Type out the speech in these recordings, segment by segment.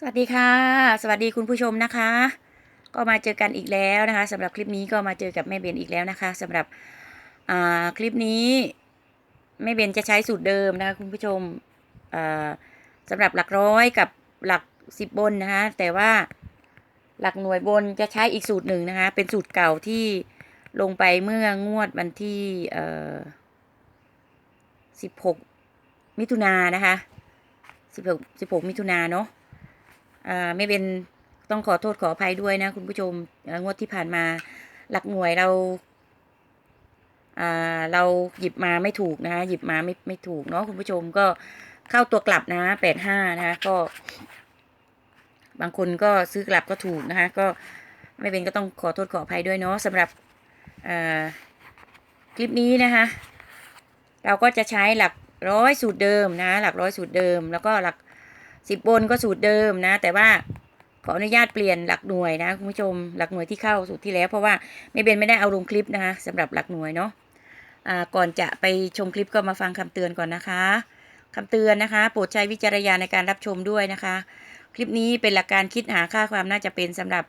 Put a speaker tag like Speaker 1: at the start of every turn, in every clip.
Speaker 1: สวัสดีค่ะ สวัสดีคุณผู้ชมนะคะ ก็มาเจอกันอีกแล้วนะคะสำหรับคลิปนี้ก็มาเจอกับแม่เบนอีกแล้วนะคะสำหรับอ่าคลิปนี้แม่เบนจะใช้สูตรเดิมนะคะคุณผู้ชมอ่าสำหรับหลักร้อยกับหลักสิบบนนะคะ แต่ว่าหลักหน่วยบนจะใช้อีกสูตรหนึ่งนะคะ เป็นสูตรเก่าที่ลงไปเมื่องวดวันที่เอ่อสิบหกมิถุนานะคะสิบหกสิบหกมิถุนาเนาะ ไม่เป็นต้องขอโทษขออภัยด้วยนะคุณผู้ชมงวดที่ผ่านมาหลักหน่วยเราเราหยิบมาไม่ถูกนะคะหยิบมาไม่ไม่ถูกเนาะคุณผู้ชมก็เข้าตัวกลับนะแปดห้านะคะก็ บางคนก็ซื้อกลับก็ถูกนะคะก็ไม่เป็นก็ต้องขอโทษขออภัยด้วยเนาะสำหรับคลิปนี้นะคะ เราก็จะใช้หลักร้อยสูตรเดิมนะ หลักร้อยสูตรเดิม แล้วก็หลัก สิบบนก็สูตรเดิมนะ แต่ว่าขออนุญาตเปลี่ยนหลักหน่วยนะคุณผู้ชมหลักหน่วยที่เข้าสูตรที่แล้วเพราะว่าไม่เป็นไม่ได้เอาลงคลิปนะคะสำหรับหลักหน่วยเนาะอ่าก่อนจะไปชมคลิปก็มาฟังคำเตือนก่อนนะคะคำเตือนนะคะ โปรดใช้วิจารณญาณในการรับชมด้วยนะคะ คลิปนี้เป็นหลักการคิดหาค่าความน่าจะเป็นสำหรับ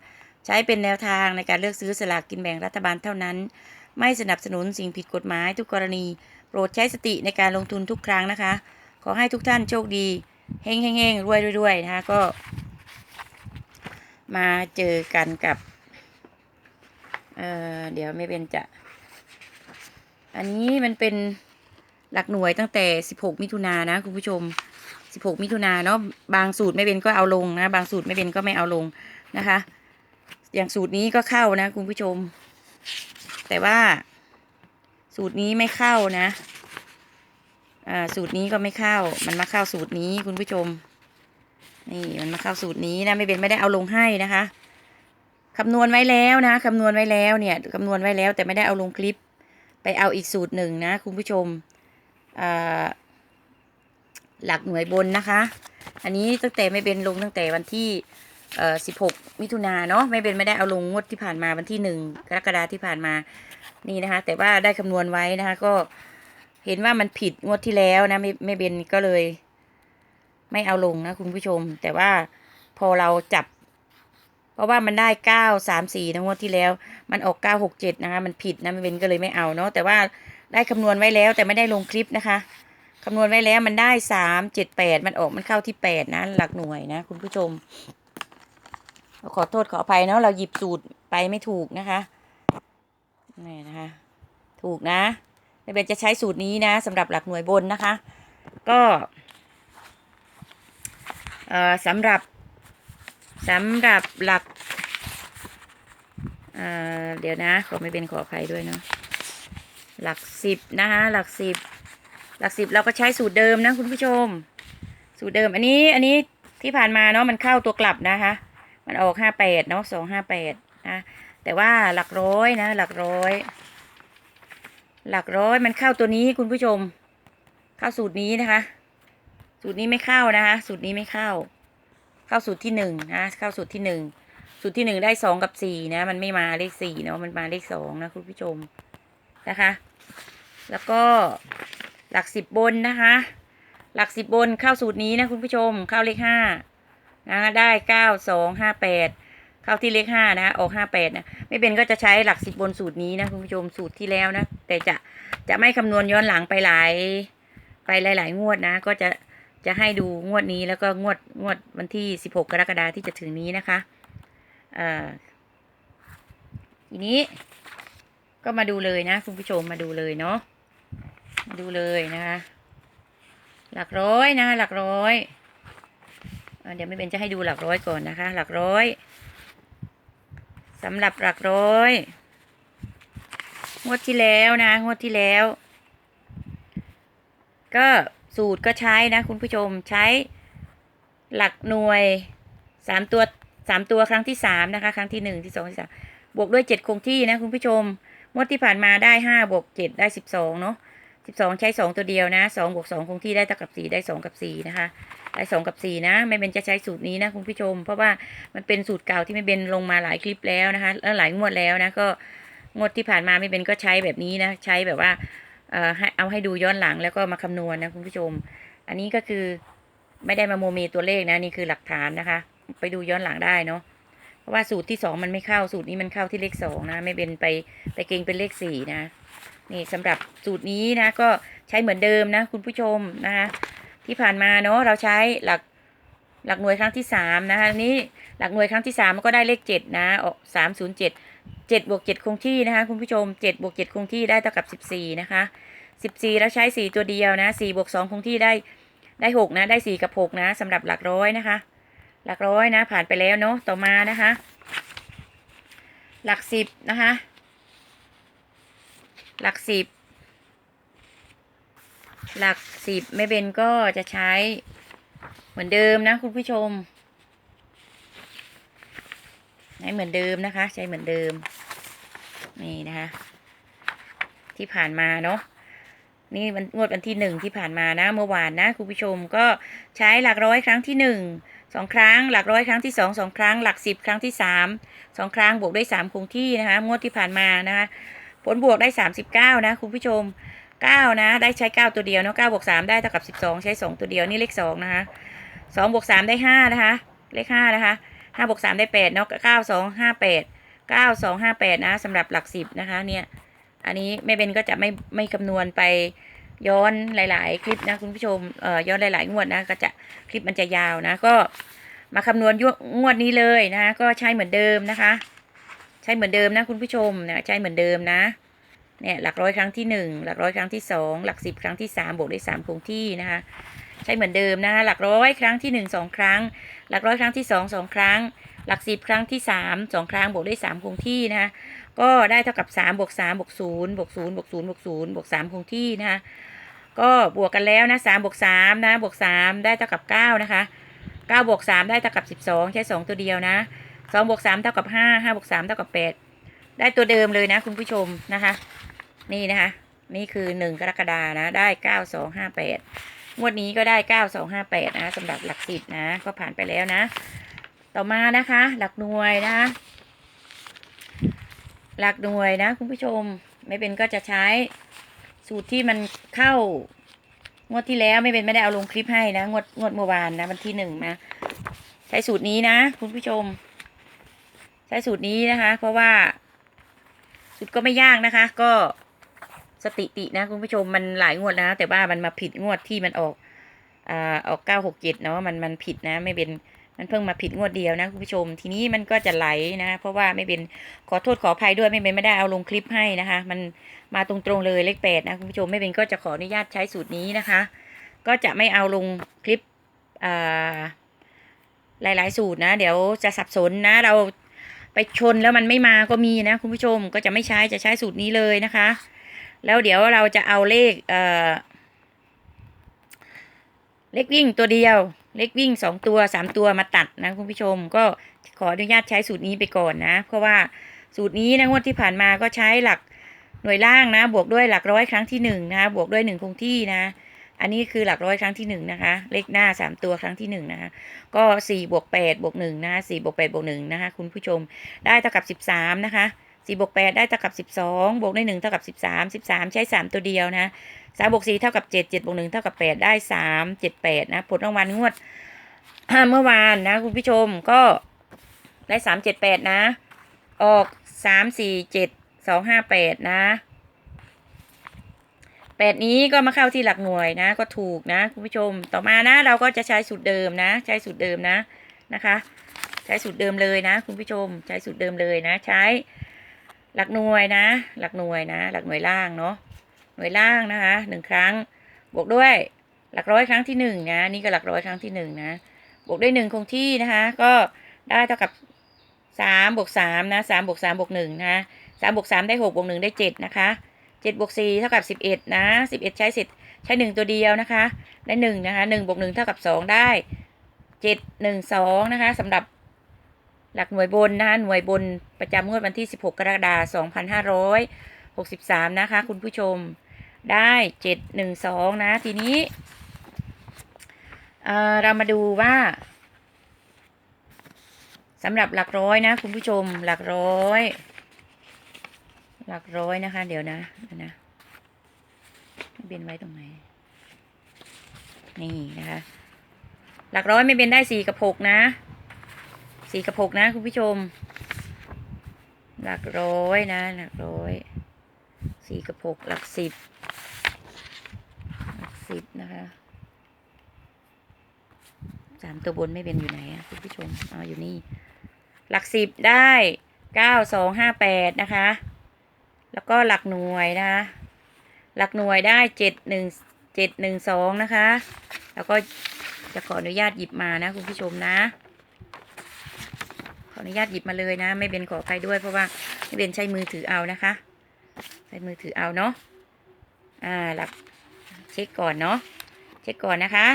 Speaker 1: ใช้เป็นแนวทางในการเลือกซื้อสลากกินแบ่งรัฐบาลเท่านั้น ไม่สนับสนุนสิ่งผิดกฎหมายทุกกรณี โปรดใช้สติในการลงทุนทุกครั้งนะคะ ขอให้ทุกท่านโชคดี เฮงเฮงเฮงรวยรวยรวยนะคะก็ มาเจอกันกับ เอ่อเดี๋ยวไม่เป็นจะ อันนี้มันเป็นหลักหน่วยตั้งแต่ 16 มิถุนายนนะคุณผู้ชม 16 มิถุนายนเนาะบางสูตรไม่เป็นก็เอาลงนะ บางสูตรไม่เป็นก็ไม่เอาลงนะคะ อย่างสูตรนี้ก็เข้านะคุณผู้ชม แต่ว่าสูตรนี้ไม่เข้านะ สูตรนี้ก็ไม่เข้า มันมาเข้าสูตรนี้คุณผู้ชม นี่มันมาเข้าสูตรนี้นะไม่เป็นไม่ได้เอาลงให้นะคะคำนวณไว้แล้วนะคำนวณไว้แล้วเนี่ยคำนวณไว้แล้วแต่ไม่ได้เอาลงคลิป ไปเอาอีกสูตรหนึ่งนะคุณผู้ชมหลักหน่วยบนนะคะ อันนี้ตั้งแต่ไม่เป็นลงตั้งแต่วันที่16มิถุนาเนาะไม่เป็นไม่ได้เอาลงงวดที่ผ่านมาวันที่หนึ่งกรกฎาที่ผ่านมานี่นะคะ แต่ว่าได้คำนวณไว้นะคะก็ เห็นว่ามันผิดงวดที่แล้วนะไม่ไม่เบนก็เลย ไม่เอาลงนะคุณผู้ชม แต่ว่าพอเราจับ เพราะว่ามันได้เก้าสามสี่นะงวดที่แล้ว มันออกเก้าหกเจ็ดนะคะ มันผิดนะไม่เบนก็เลยไม่เอาเนาะแต่ว่าได้คำนวณไว้แล้วแต่ไม่ได้ลงคลิปนะคะคำนวณไว้แล้วมันได้สามเจ็ดแปดมันออกมันเข้าที่แปดนะ หลักหน่วยนะ คุณผู้ชม ขอโทษขออภัยเนาะเราหยิบสูตรไปไม่ถูกนะคะนี่นะคะ ถูกนะ เป็นจะใช้สูตรนี้นะสำหรับหลักหน่วยบนนะคะ ก็สำหรับสำหรับหลักเเดี๋ยวนะขอไม่เป็นขออภัยด้วยเนาะหลักสิบนะคะหลักสิบหลักสิบเราก็ใช้สูตรเดิมนะคุณผู้ชม สูตรเดิมอันนี้อันนี้ที่ผ่านมาเนาะมันเข้าตัวกลับนะคะ มันออกห้าแปดเนาะสองห้าแปดนะแต่ว่าหลักร้อยนะหลักร้อย หลักร้อยมันเข้าตัวนี้คุณผู้ชม เข้าสูตรนี้นะคะ สูตรนี้ไม่เข้านะคะ สูตรนี้ไม่เข้า เข้าสูตรที่หนึ่งนะเข้าสูตรที่หนึ่งสูตรที่หนึ่งได้สองกับสี่นะ มันไม่มาเลขสี่เนาะมันมาเลขสองนะคุณผู้ชมนะคะ แล้วก็หลักสิบบนนะคะ หลักสิบบนเข้าสูตรนี้นะคุณผู้ชมเข้าเลขห้านะได้เก้าสองห้าแปด เข้าที่เลขห้านะออกห้าแปดนะไม่เป็นก็จะใช้หลักสิบบนสูตรนี้นะคุณผู้ชมสูตรที่แล้วนะ แต่จะจะไม่คำนวณย้อนหลังไปหลาย ไปหลาย ๆ งวดนะ ก็จะจะให้ดูงวดนี้แล้วก็งวดงวดวันที่สิบหกกรกฎาที่จะถึงนี้นะคะเอ่อทีนี้ก็มาดูเลยนะ คุณผู้ชมมาดูเลยเนาะมาดูเลยนะคะ หลักร้อยนะหลักร้อยเดี๋ยวไม่เป็นจะให้ดูหลักร้อยก่อนนะคะ หลักร้อย สำหรับหลักร้อย งวดที่แล้วนะ งวดที่แล้ว ก็สูตรก็ใช้นะคุณผู้ชมใช้หลักหน่วยสามตัวสามตัวครั้งที่สามนะคะ ครั้งที่หนึ่งที่สองที่สามบวกด้วยเจ็ดคงที่นะคุณผู้ชมงวดที่ผ่านมาได้ห้าบวกเจ็ดได้สิบสองเนาะสิบสองใช้สองตัวเดียวนะสองบวกสองคงที่ได้เท่ากับสี่ได้สองกับสี่นะคะ ได้สองกับสี่นะไม่เป็นจะใช้สูตรนี้นะคุณผู้ชม เพราะว่ามันเป็นสูตรเก่าที่ไม่เป็นลงมาหลายคลิปแล้วนะคะ แล้วหลายงวดแล้วนะก็งวดที่ผ่านมาไม่เป็นก็ใช้แบบนี้นะใช้แบบว่าเอ่อให้เอาให้ดูย้อนหลังแล้วก็มาคำนวณนะคุณผู้ชม อันนี้ก็คือไม่ได้มาโมเมตัวเลขนะนี่คือหลักฐานนะคะ ไปดูย้อนหลังได้เนาะเพราะว่าสูตรที่สองมันไม่เข้าสูตรนี้มันเข้าที่เลขสองนะไม่เป็นไปไปเก่งเป็นเลขสี่นะนี่สำหรับสูตรนี้นะก็ใช้เหมือนเดิมนะคุณผู้ชมนะคะ ที่ผ่านมาเนาะเราใช้หลักหลักหน่วยครั้งที่สามนะคะนี้หลักหน่วยครั้งที่สามมันก็ได้เลขเจ็ดนะออกสามศูนย์เจ็ดเจ็ดบวกเจ็ดคงที่นะคะคุณผู้ชมเจ็ดบวกเจ็ดคงที่ได้เท่ากับสิบสี่นะคะสิบสี่แล้วใช้สี่ตัวเดียวนะสี่บวกสองคงที่ได้ได้หกนะได้สี่กับหกนะสำหรับหลักร้อยนะคะ หลักร้อยนะ ผ่านไปแล้วเนาะต่อมานะคะ หลักสิบนะคะ หลักสิบ หลักสิบแม่เบนก็จะใช้เหมือนเดิมนะคุณผู้ชมใช้เหมือนเดิมนะคะ ใช้เหมือนเดิม นี่นะคะ ที่ผ่านมาเนาะนี่วันงวดวันที่หนึ่งที่ผ่านมานะเมื่อวานนะคุณผู้ชมก็ใช้หลักร้อยครั้งที่หนึ่งสองครั้ง หลักร้อยครั้งที่สองสองครั้ง หลักสิบครั้งที่สามสองครั้งบวกด้วยสามคงที่นะคะงวดที่ผ่านมานะคะผลบวกได้สามสิบเก้านะคุณผู้ชม เก้านะ ได้ใช้เก้าตัวเดียวเนาะเก้าบวกสามได้เท่ากับสิบสองใช้สองตัวเดียวนี่เลขสองนะคะสองบวกสามได้ห้านะคะ เลขห้านะคะห้าบวกสามได้แปดเนาะเก้าสองห้าแปดเก้าสองห้าแปดนะสำหรับหลักสิบนะคะ เนี่ย อันนี้แม่เบนก็จะไม่ไม่คำนวณไปย้อนหลาย ๆ คลิปนะคุณผู้ชมเอ่อย้อนหลาย ๆ งวดนะก็จะคลิปมันจะยาวนะ ก็มาคำนวณยงวดนี้เลยนะ ก็ใช้เหมือนเดิมนะคะ ใช้เหมือนเดิมนะคุณผู้ชมนะใช้เหมือนเดิมนะ เนี่ยหลักร้อยครั้งที่หนึ่งหลักร้อยครั้งที่สองหลักสิบครั้งที่สามบวกด้วยสามคงที่นะคะใช้เหมือนเดิมนะคะหลักร้อยครั้งที่หนึ่งสองครั้ง หลักร้อยครั้งที่สองสองครั้ง หลักสิบครั้งที่สามสองครั้งบวกด้วยสามคงที่นะคะก็ได้เท่ากับ3บวก3บวก0บวก0บวก0บวก0บวก3คงที่นะคะก็บวกกันแล้วนะ3บวก3นะบวก3ได้เท่ากับ9นะคะ9บวก3ได้เท่ากับ 12 ใช้ 2 ตัวเดียวนะ2บวก3เท่ากับ5 5บวก3เท่ากับ 8 ได้ตัวเดิมเลยนะคุณผู้ชมนะคะ นี่นะคะ นี่คือ1กรกฎานะ ได้9258งห้าแปดงวดนี้ก็ได้9258นะสำหรับหลักสิบนะ ก็ผ่านไปแล้วนะ ต่อมานะคะ หลักหน่วยนะคะหลักหน่วยนะ คุณผู้ชมไม่เป็นก็จะใช้สูตรที่มันเข้างวดที่แล้วไม่เป็นไม่ได้เอาลงคลิปให้นะงวดงวดเมื่อวานนะวันที่หนึ่งนะใช้สูตรนี้นะ คุณผู้ชม ใช้สูตรนี้นะคะ เพราะว่าสูตรก็ไม่ยากนะคะ ก็ ติตินะคุณผู้ชมมันหลายงวดนะแต่ว่ามันมาผิดงวดที่มันออกอ่าออกเก้าหกเจ็ดเนาะมันมันผิดนะ ไม่เป็นมันเพิ่งมาผิดงวดเดียวนะคุณผู้ชม ทีนี้มันก็จะไหลนะ เพราะว่าไม่เป็นขอโทษขออภัยด้วยไม่เป็นไม่ได้เอาลงคลิปให้นะคะ มันมาตรงๆเลยเลขแปดนะคุณผู้ชมไม่เป็นก็จะขออนุญาตใช้สูตรนี้นะคะ ก็จะไม่เอาลงคลิปอ่าหลายๆ สูตรนะ เดี๋ยวจะสับสนนะ เราไปชนแล้วมันไม่มาก็มีนะคุณผู้ชมก็จะไม่ใช้จะใช้สูตรนี้เลยนะคะ แล้วเดี๋ยวเราจะเอาเลขเอ่อเลขวิ่งตัวเดียว เลขวิ่งสองตัวสามตัวมาตัดนะคุณผู้ชม ก็ขออนุญาตใช้สูตรนี้ไปก่อนนะ เพราะว่าสูตรนี้นะงวดที่ผ่านมาก็ใช้หลักหน่วยล่างนะ บวกด้วยหลักร้อยครั้งที่หนึ่งนะบวกด้วยหนึ่งคงที่นะ อันนี้คือหลักร้อยครั้งที่หนึ่งนะคะ เลขหน้าสามตัวครั้งที่หนึ่งนะคะก็สี่บวกแปดบวกหนึ่งนะคะสี่บวกแปดบวกหนึ่งนะคะ คุณผู้ชมได้เท่ากับสิบสามนะคะ สี่บวกแปดได้เท่ากับสิบสองบวกได้หนึ่งเท่ากับสิบสามสิบสามใช้สามตัวเดียวนะสามบวกสี่เท่ากับเจ็ดเจ็ดบวกหนึ่งเท่ากับแปดได้สามเจ็ดแปดนะ ผลรางวัลงวดเมื่อวานนะ คุณผู้ชมก็ได้สามเจ็ดแปดนะ ออกสามสี่เจ็ดสองห้าแปดนะแปดนี้ก็มาเข้าที่หลักหน่วยนะ ก็ถูกนะคุณผู้ชมต่อมานะ เราก็จะใช้สูตรเดิมนะ ใช้สูตรเดิมนะนะคะ ใช้สูตรเดิมเลยนะ คุณผู้ชมใช้สูตรเดิมเลยนะ ใช้ หลักหน่วยนะ หลักหน่วยนะ หลักหน่วยล่างเนาะหน่วยล่างนะคะหนึ่งครั้ง บวกด้วยหลักร้อยครั้งที่หนึ่งนะนี่ก็หลักร้อยครั้งที่หนึ่งนะบวกด้วยหนึ่งคงที่นะคะก็ได้เท่ากับสามบวกสามนะสามบวกสามบวกหนึ่งนะสามบวกสามได้หกบวกหนึ่งได้เจ็ดนะคะเจ็ดบวกสี่เท่ากับสิบเอ็ดนะสิบเอ็ดใช้สิทธิ์ใช้หนึ่งตัวเดียวนะคะได้หนึ่งนะคะหนึ่งบวกหนึ่งเท่ากับสองได้เจ็ดหนึ่งสองนะคะสำหรับ หลักหน่วยบนนะคะหน่วยบนประจำงวดวันที่สิบหกรกฎาคมสองพันะคะ คุณผู้ชมได้เจ็ดหนึ่งสองนะ ทีนี้เเรามาดูว่าสำหรับหลักร้อยนะ คุณผู้ชมหลักร้อย หลักร้อยนะคะ เดี๋ยวนะนะไม่เป็นไว้ตรงไหนนี่นะคะ หลักร้อยไม่เป็นได้สี่กับหกนะ สี่กับหกนะคุณผู้ชม หลักร้อยนะ หลักร้อยสี่กับหกหลักสิบหลักสิบนะคะสามตัวบนไม่เป็นอยู่ไหนอะคุณผู้ชมอ๋ออยู่นี่ หลักสิบได้เก้าสองห้าแปดนะคะ แล้วก็หลักหน่วยนะคะ หลักหน่วยได้เจ็ดหนึ่งเจ็ดหนึ่งสองนะคะ แล้วก็จะขออนุญาตหยิบมานะคุณผู้ชมนะ ออนุญาตหยิบมาเลยนะ ไม่เป็นขอใครด้วยเพราะว่าไม่เป็นใช้มือถือเอานะคะ ใช้มือถือเอาเนาะอ่าหลักเช็คก่อนเนาะเช็คก่อนนะคะ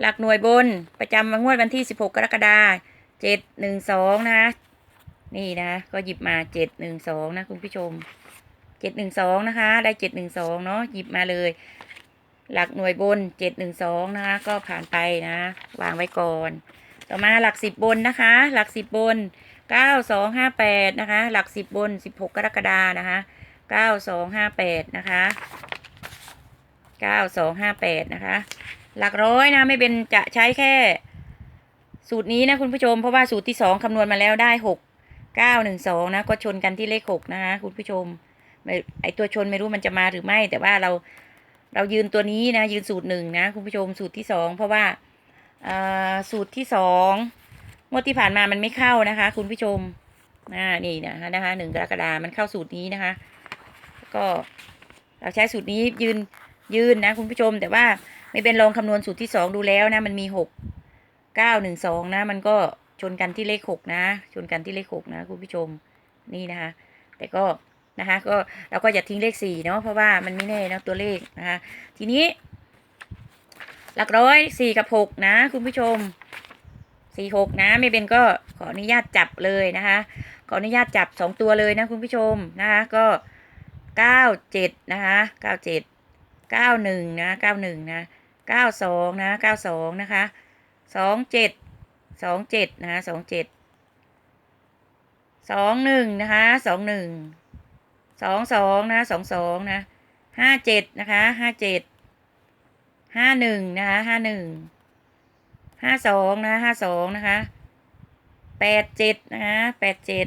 Speaker 1: หลักหน่วยบนประจำวันงวดวันที่ 16 กรกฎาคม712นะคะนี่นะก็หยิบมา712นะคุณผู้ชม712นะคะ ได้712เนาะหยิบมาเลย หลักหน่วยบน712นะคะ ก็ผ่านไปนะ วางไว้ก่อน ต่อมาหลักสิบบนนะคะ หลักสิบบนเก้าสองห้าแปดนะคะ หลักสิบบนสิบหกกรกฎานะคะเก้าสองห้าแปดนะคะเก้าสองห้าแปดนะคะ หลักร้อยนะไม่เป็นจะใช้แค่ สูตรนี้นะคุณผู้ชม เพราะว่าสูตรที่สองคำนวณมาแล้วได้หกเก้าหนึ่งสองนะก็ชนกันที่เลขหกนะคะคุณผู้ชมไอตัวชนไม่รู้มันจะมาหรือไม่ แต่ว่าเราเรายืนตัวนี้นะยืนสูตรหนึ่งนะคุณผู้ชมสูตรที่สองเพราะว่า สูตรที่สองงวดที่ผ่านมามันไม่เข้านะคะ คุณผู้ชมอ่านี่นะคะนะคะหนึ่งกรกฎามันเข้าสูตรนี้นะคะ ก็เราใช้สูตรนี้ยืนยืนนะคุณผู้ชม แต่ว่าไม่เป็นลองคำนวณสูตรที่สองดูแล้วนะ มันมีหกเก้าหนึ่งสองนะ มันก็ชนกันที่เลขหกนะ ชนกันที่เลขหกนะ คุณผู้ชมนี่นะคะ แต่ก็นะคะก็เราก็อย่าทิ้งเลขสี่เนาะเพราะว่ามันไม่แน่นะตัวเลขนะคะทีนี้ หลักร้อยสี่กับหกนะ คุณผู้ชมสี่หกนะไม่เป็นก็ขออนุญาตจับเลยนะคะ ขออนุญาตจับสองตัวเลยนะคุณผู้ชมนะคะก็เก้าเจ็ดนะคะเก้าเจ็ดเก้าหนึ่งนะเก้าหนึ่งนะเก้าสองนะเก้าสองนะคะสองเจ็ดสองเจ็ดนะคะสองเจ็ดสองหนึ่งนะคะสองหนึ่งสองสองนะสองสองนะห้าเจ็ดนะคะห้าเจ็ด ห้าหนึ่งนะคะห้าหนึ่งห้าสองนะห้าสองนะคะแปดเจ็ดนะคะแปดเจ็ด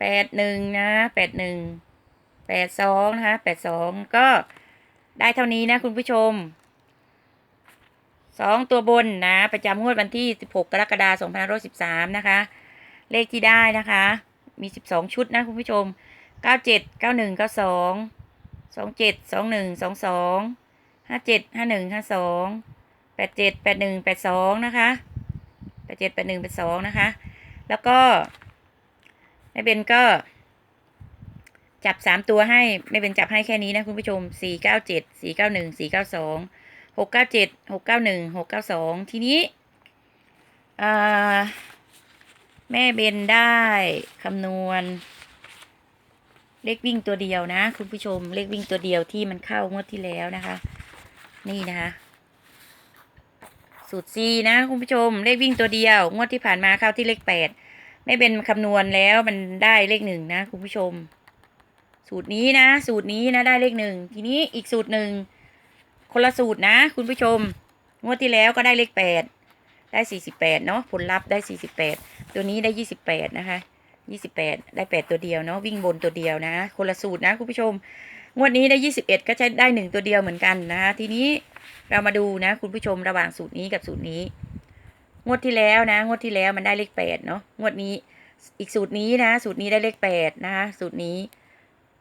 Speaker 1: แปดหนึ่งนะแปดหนึ่งแปดสองนะคะแปดสองก็ได้เท่านี้นะคุณผู้ชมสองตัวบนนะ ประจำงวดวันที่สิบหกกรกฎาคมสองพันร้อยสิบสามนะคะ เลขที่ได้นะคะ มีสิบสองชุดนะคุณผู้ชมเก้าเจ็ดเก้าหนึ่งเก้าสองสองเจ็ดสองหนึ่งสองสอง ห้าเจ็ดห้าหนึ่งห้าสองแปดเจ็ดแปดหนึ่งแปดสองนะคะแปดเจ็ดแปดหนึ่งแปดสองนะคะ แล้วก็ไม่เป็นก็จับสามตัวให้ไม่เป็นจับให้แค่นี้นะคุณผู้ชมสี่เก้าเจ็ดสี่เก้าหนึ่งสี่เก้าสองหกเก้าเจ็ดหกเก้าหนึ่งหกเก้าสองทีนี้แม่เบนได้คำนวณ เลขวิ่งตัวเดียวนะ คุณผู้ชมเลขวิ่งตัวเดียวที่มันเข้างวดที่แล้วนะคะ นี่นะคะ สูตร C นะคุณผู้ชม เลขวิ่งตัวเดียว งวดที่ผ่านมาเข้าที่เลขแปดไม่เป็นคำนวณแล้วมันได้เลขหนึ่งนะคุณผู้ชม สูตรนี้นะ สูตรนี้นะได้เลขหนึ่งทีนี้อีกสูตรหนึ่งคนละสูตรนะ คุณผู้ชม งวดที่แล้วก็ได้เลขแปดได้สี่สิบแปดเนาะผลลัพธ์ได้สี่สิบแปดตัวนี้ได้ยี่สิบแปดนะคะยี่สิบแปดได้แปดตัวเดียวเนาะวิ่งบนตัวเดียวนะ คนละสูตรนะคุณผู้ชม งวดนี้ได้ยี่สิบเอ็ดก็ใช้ได้หนึ่งตัวเดียวเหมือนกันนะคะทีนี้เรามาดูนะ คุณผู้ชมระหว่างสูตรนี้กับสูตรนี้ งวดที่แล้วนะ งวดที่แล้วมันได้เลขแปดเนาะงวดนี้อีกสูตรนี้นะ สูตรนี้ได้เลขแปดนะคะสูตรนี้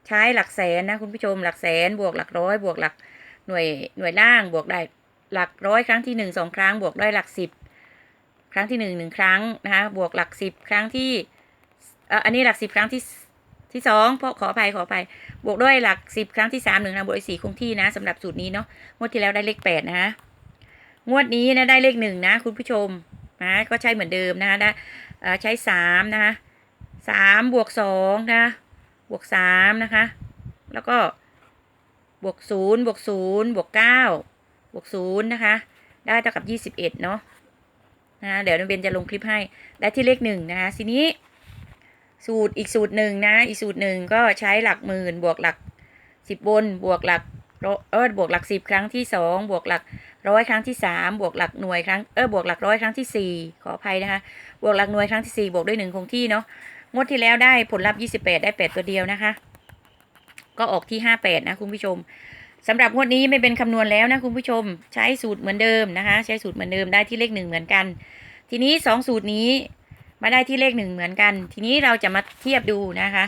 Speaker 1: ใช้หลักแสนนะคุณผู้ชมหลักแสนบวกหลักร้อยบวกหลักหน่วยหน่วยล่างบวกได้หลักร้อยครั้งที่หนึ่งสองครั้ง บวกได้หลักสิบครั้งที่หนึ่งหนึ่งครั้งนะคะบวกหลักสิบครั้งที่อันนี้หลักสิบครั้งที่ ที่สองพราะขออภัยขออภัยบวกด้วยหลักสิบครั้งที่สามหนึ่งนะบวกด้วยสี่คงที่นะสำหรับสูตรนี้เนาะงวดที่แล้วได้เลขแปดนะฮะงวดนี้นะได้เลขหนึ่งนะ คุณผู้ชมนะก็ใช้เหมือนเดิมนะได้ใช้สามนะคะสามบวกสองนะบวกสามนะคะ แล้วก็บวกศูนย์บวกศูนย์บวกเก้าบวกศูนย์นะคะ ได้เท่ากับยี่สิบเอ็ดเนาะนะเดี๋ยวน้องเบนจะลงคลิปให้ ได้ที่เลขหนึ่งนะคะทีนี้ สูตรอีกสูตรหนึ่งนะ อีกสูตรหนึ่งก็ใช้หลักหมื่นบวกหลักสิบบนบวกหลักเออบวกหลักสิบครั้งที่สองบวกหลักร้อยครั้งที่สามบวกหลักหน่วยครั้งเออบวกหลักร้อยครั้งที่สี่ขออภัยนะคะบวกหลักหน่วยครั้งที่สี่บวกด้วยหนึ่งคงที่เนาะงวดที่แล้วได้ผลลัพธ์ยี่สิบแปดได้แปดตัวเดียวนะคะ ก็ออกที่ห้าแปดนะคุณผู้ชมสำหรับงวดนี้ไม่เป็นคำนวณแล้วนะคุณผู้ชมใช้สูตรเหมือนเดิมนะคะ ใช้สูตรเหมือนเดิมได้ที่เลขหนึ่งเหมือนกัน ทีนี้สองสูตรนี้ มาได้ที่เลขหนึ่งเหมือนกัน ทีนี้เราจะมาเทียบดูนะคะ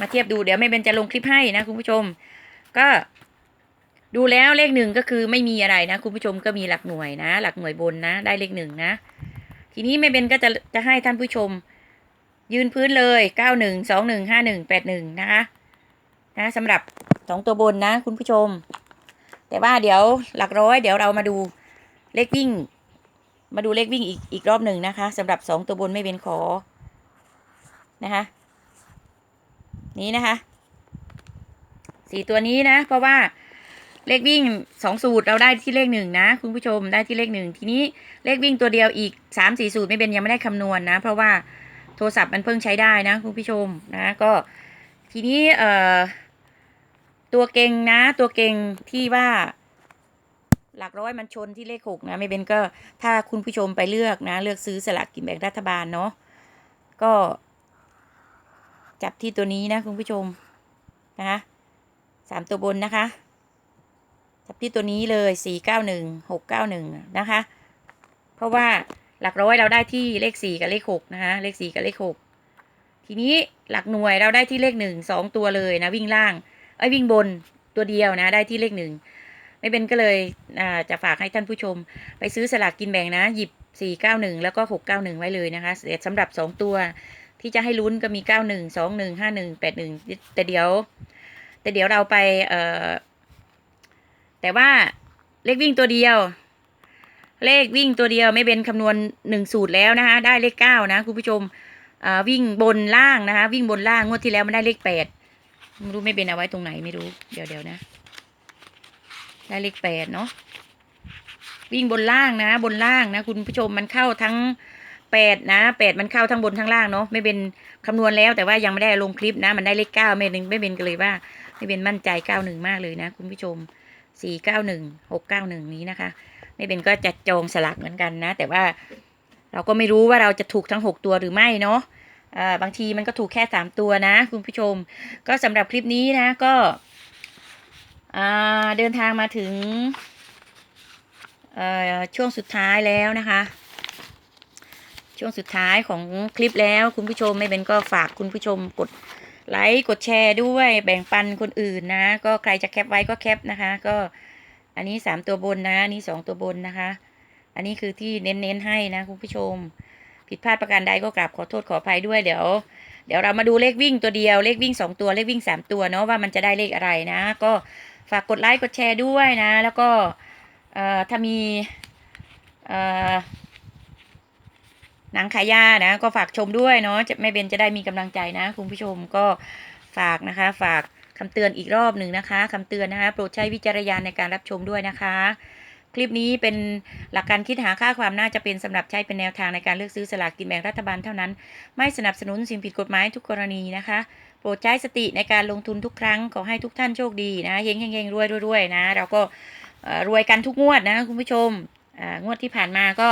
Speaker 1: มาเทียบดูเดี๋ยวแม่เบนจะลงคลิปให้นะคุณผู้ชม ก็ดูแล้วเลขหนึ่งก็คือไม่มีอะไรนะ คุณผู้ชมก็มีหลักหน่วยนะ หลักหน่วยบนนะ ได้เลขหนึ่งนะ ทีนี้แม่เบนก็จะจะให้ท่านผู้ชม ยืนพื้นเลยเก้าหนึ่งสองหนึ่งห้าหนึ่งแปดหนึ่งนะคะนะสำหรับสองตัวบนนะ คุณผู้ชม แต่ว่าเดี๋ยวหลักร้อยเดี๋ยวเรามาดูเลขวิ่ง มาดูเลขวิ่งอีกอีกรอบหนึ่งนะคะสำหรับสองตัวบนไม่เป็นขอนะคะนี้นะคะสี่ตัวนี้นะ เพราะว่าเลขวิ่งสองสูตรเราได้ที่เลขหนึ่งนะ คุณผู้ชมได้ที่เลขหนึ่งทีนี้เลขวิ่งตัวเดียวอีกสามสี่สูตรไม่เป็นยังไม่ได้คำนวณนะเพราะว่าโทรศัพท์มันเพิ่งใช้ได้นะ คุณผู้ชมนะก็ทีนี้เอ่อตัวเก่งนะ ตัวเก่งที่ว่า หลักร้อยมันชนที่เลขหกนะไม่เป็นก็ถ้าคุณผู้ชมไปเลือกนะ เลือกซื้อสลากกินแบ่งรัฐบาลเนาะก็ จับที่ตัวนี้นะคุณผู้ชมนะคะสามตัวบนนะคะ จับที่ตัวนี้เลยสี่เก้าหนึ่งหกเก้าหนึ่งนะคะ เพราะว่าหลักร้อยเราได้ที่เลขสี่กับเลขหกนะคะเลขสี่กับเลขหกทีนี้หลักหน่วยเราได้ที่เลขหนึ่งสองตัวเลยนะวิ่งล่างเอ้วิ่งบนตัวเดียวนะได้ที่เลขหนึ่ง ไม่เป็นก็เลยจะฝากให้ท่านผู้ชม ไปซื้อสลากกินแบ่งนะ หยิบสี่เก้าหนึ่งแล้วก็หกเก้าหนึ่งไว้เลยนะคะเสร็จสำหรับสองตัวที่จะให้ลุ้นก็มีเก้าหนึ่งสองหนึ่งห้าหนึ่งแปดหนึ่งแต่เดี๋ยว แต่เดี๋ยวเราไปเอ่อแต่ว่าเลขวิ่งตัวเดียว เลขวิ่งตัวเดียวไม่เป็นคำนวณหนึ่งสูตรแล้วนะคะ ได้เลขเก้านะคุณผู้ชมวิ่งบนล่างนะคะ วิ่งบนล่างงวดที่แล้วมันได้เลขแปดไม่รู้ไม่เป็นเอาไว้ตรงไหนไม่รู้เดี๋ยวเดี๋ยวนะ ได้เลขแปดเนาะวิ่งบนล่างนะ บนล่างนะ คุณผู้ชมมันเข้าทั้งแปดนะแปดมันเข้าทั้งบนทั้งล่างเนาะไม่เป็นคำนวณแล้วแต่ว่ายังไม่ได้ลงคลิปนะ มันได้เลขเก้าไม่หนึ่งไม่เป็นกันเลยว่า ไม่เป็นมั่นใจเก้าหนึ่งมากเลยนะ คุณผู้ชมสี่เก้าหนึ่งหกเก้าหนึ่งนี้นะคะ ไม่เป็นก็จะจองสลักเหมือนกันนะ แต่ว่าเราก็ไม่รู้ว่าเราจะถูกทั้งหกตัวหรือไม่เนาะอ่าบางทีมันก็ถูกแค่สามตัวนะ คุณผู้ชม ก็สำหรับคลิปนี้นะก็ เดินทางมาถึงช่วงสุดท้ายแล้วนะคะ ช่วงสุดท้ายของคลิปแล้วคุณผู้ชมไม่เป็นก็ฝากคุณผู้ชมกดไลค์กดแชร์ด้วยแบ่งปันคนอื่นนะ ก็ใครจะแคปไว้ก็แคปนะคะ ก็อันนี้สามตัวบนนะอันนี้สองตัวบนนะคะ อันนี้คือที่เน้นๆให้นะคุณผู้ชม ผิดพลาดประการใดก็กราบขอโทษขออภัยด้วยเดี๋ยวเดี๋ยวเรามาดูเลขวิ่งตัวเดียวเลขวิ่งสองตัวเลขวิ่งสามตัวเนาะว่ามันจะได้เลขอะไรนะ ก็ ฝากกดไลค์กดแชร์ด้วยนะ แล้วก็ถ้ามีหนังขายยานะ ก็ฝากชมด้วยเนาะจะแม่เบนจะได้มีกำลังใจนะคุณผู้ชมก็ฝากนะคะ ฝากคำเตือนอีกรอบหนึ่งนะคะคำเตือนนะคะ โปรดใช้วิจารณญาณในการรับชมด้วยนะคะ คลิปนี้เป็นหลักการคิดหาค่าความน่าจะเป็นสำหรับใช้เป็นแนวทางในการเลือกซื้อสลากกินแบ่งรัฐบาลเท่านั้น ไม่สนับสนุนสิ่งผิดกฎหมายทุกกรณีนะคะ โปรดใช้สติในการลงทุนทุกครั้ง ขอให้ทุกท่านโชคดีนะเฮงเฮงเฮงรวยรวยนะ เราก็รวยกันทุกงวดนะคุณผู้ชมงวดที่ผ่านมาก็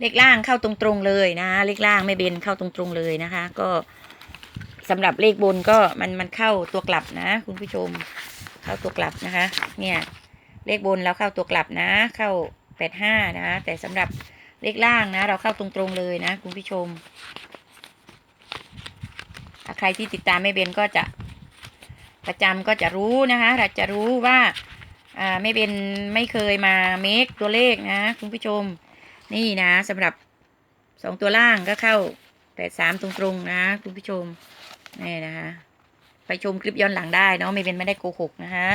Speaker 1: เลขล่างเข้าตรงๆเลยนะเลขล่างไม่เบนเข้าตรงๆเลยนะคะ ก็สำหรับเลขบนก็มันมันเข้าตัวกลับนะ คุณผู้ชมเข้าตัวกลับนะคะ เนี่ยเลขบนเราเข้าตัวกลับนะ เข้าแปดห้านะ แต่สำหรับเลขล่างนะ เราเข้าตรงๆเลยนะ คุณผู้ชม ใครที่ติดตามไม่เบนก็จะประจำก็จะรู้นะคะเราจะรู้ว่าอ่าไม่เบนไม่เคยมาเมคตัวเลขนะคุณผู้ชม นี่นะสำหรับสองตัวล่างก็เข้าแปดสามตรงๆนะคุณผู้ชมนี่นะคะไปชมคลิปย้อนหลังได้เนาะไม่เป็นไม่ได้โกหกนะคะ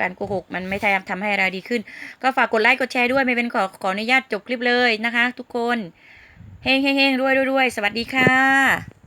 Speaker 1: การโกหกมันไม่ใช่ทำให้เราดีขึ้น ก็ฝากกดไลค์กดแชร์ด้วยไม่เป็นขอขออนุญาตจบคลิปเลยนะคะ ทุกคนเฮงเฮงเฮงรวยรวยรวยสวัสดีค่ะ